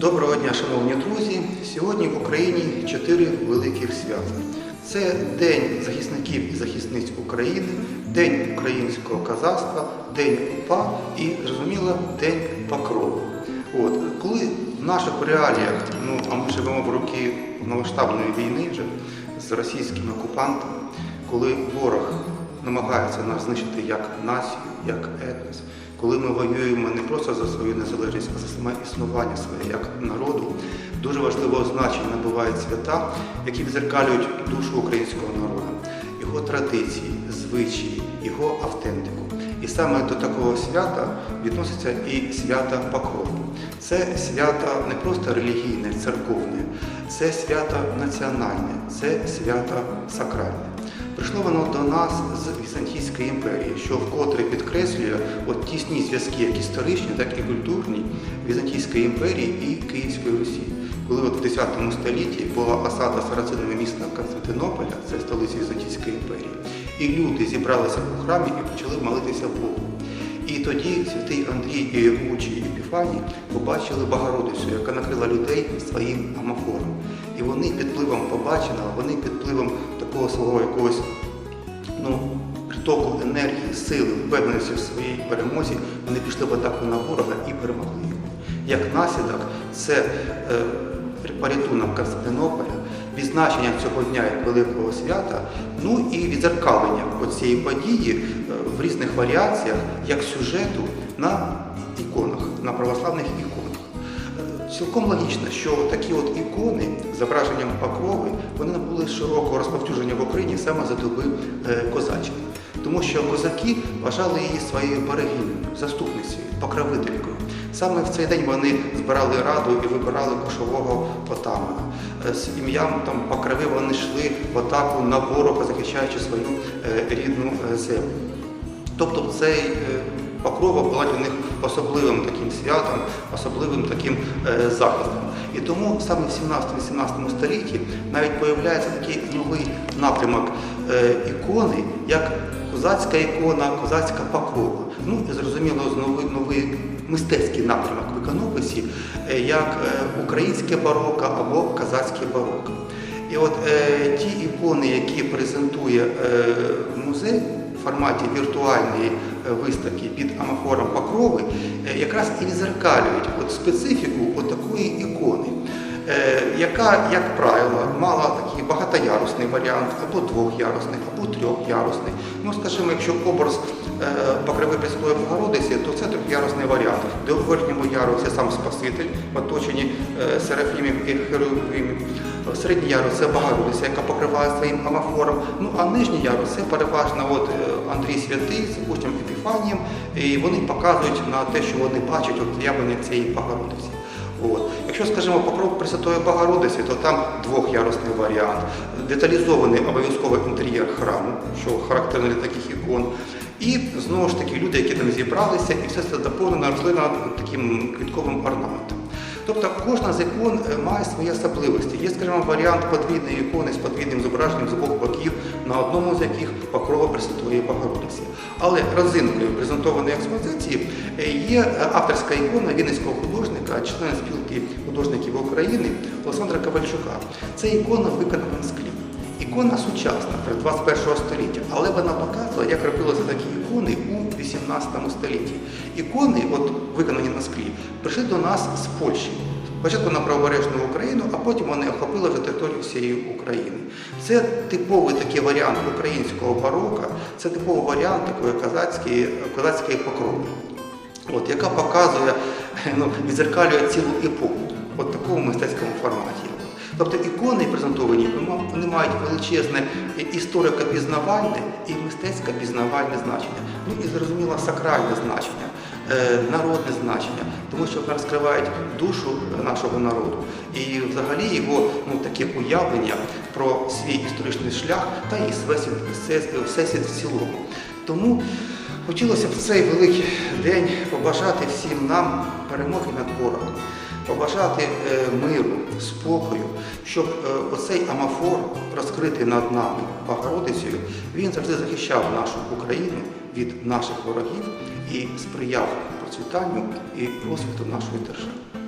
Доброго дня, шановні друзі! Сьогодні в Україні чотири великих свята. Це День захисників і захисниць України, День українського казацтва, День УПА і, зрозуміло, День Покрову. От, коли в наших реаліях, ну а ми живемо в роки повномасштабної війни вже з російськими окупантами, коли ворог намагається нас знищити як націю, як етнос, коли ми воюємо не просто за свою незалежність, а за саме існування своє як народу, дуже важливого значення набувають свята, які відзеркалюють душу українського народу, його традиції, звичаї, його автентику. І саме до такого свята відноситься і свята Покрову. Це свято не просто релігійне, церковне, це свято національне, це свято сакральне. Прийшло воно до нас з Візантійської імперії, що вкотре підкреслює от тісні зв'язки, як історичні, так і культурні Візантійської імперії і Київської Русі. Коли от в X столітті була осада сарацинами міста Константинополя, це столиця Візантійської імперії, і люди зібралися у храмі і почали молитися Богу. І тоді святий Андрій і учі Епіфаній побачили Богородицю, яка накрила людей своїм амафором. І вони під впливом побаченого, вони під впливом такого свого якогось ну, притоку енергії, сили, впевненості в своїй перемозі, вони пішли в атаку на ворога і перемогли його. Як наслідок, це е, порятунок Константинополя, відзначення цього дня як великого свята, ну і відзеркалення цієї події е, в різних варіаціях як сюжету на іконах, на православних іконах. Е, Цілком логічно, що такі от ікони з зображенням покрови вони набули широкого розповсюдження в Україні саме за доби е, козачки. Тому що козаки вважали її своєю берегиною, заступницею, покровителькою. Саме в цей день вони збирали раду і вибирали кошового отамана. Е, З ім'ям там покрови вони йшли в атаку на ворога, захищаючи свою е, рідну е, землю. Тобто цей покрова була для них особливим таким святом, особливим таким захистом. І тому саме в 17-18 столітті навіть появляється такий новий напрямок ікони, як козацька ікона, козацька покрова. Ну і зрозуміло, новий, новий мистецький напрямок в іконописі, е, як е, українське бароко або казацьке бароко. І от е, ті ікони, які презентує е, музей в форматі віртуальної е, виставки під амафором Покрови, е, якраз і відзеркалюють специфіку от такої ікони, е, яка, як правило, мала такий варіант, або двохярусний, або трьохярусний. Ну, скажімо, якщо образ е, Покрови Пресвятої Богородиці, то це трьохярусний варіант, де у верхньому ярусі сам Спаситель в оточенні е, серафімів і херувимів. Середній ярус це Богородиця, яка покриває своїм амафором. Ну а нижній ярус це переважно от е, Андрій Святий з учнем Епіфанієм, і вони показують на те, що вони бачать от явлення цієї Богородиці. От. Якщо скажімо покров Пресвятої Богородиці, то там двохярусний варіант, деталізований обов'язково інтер'єр храму, що характерно для таких ікон. І знову ж таки люди, які там зібралися, і все це доповнено рослина таким квітковим орнаментом. Тобто кожна з ікон е, має свої особливості. Є, скажімо, варіант подвійної ікони з подвійним зображенням з обох боків, на одному з яких покрова Пресвятої Богородиці. Але родзинкою презентованої експозиції е, є е, авторська ікона вінницького художника, члена спілки художників України Олександра Ковальчука. Це ікона виконана на склі. Ікона сучасна, при 21 століття, але вона показує, як робилися такі ікони у 18 столітті. Ікони, от виконані на склі, прийшли до нас з Польщі. Спочатку на правобережну Україну, а потім вони охопили вже територію всієї України. Це типовий такий варіант українського барока, це типовий варіант такої козацької, козацької покрови, от, яка показує, ну, відзеркалює цілу епоху от такому мистецькому форматі. Тобто ікони презентовані, вони мають величезне історико-пізнавальне і мистецько-пізнавальне значення. Ну і зрозуміло сакральне значення, народне значення, тому що вони розкривають душу нашого народу і взагалі його ну, таке уявлення про свій історичний шлях та і всесвіт в цілому. Тому хотілося б в цей великий день побажати всім нам перемоги над ворогом побажати е, миру, спокою, щоб е, оцей амафор, розкритий над нами Богородицею, він завжди захищав нашу Україну від наших ворогів і сприяв процвітанню і розвитку нашої держави.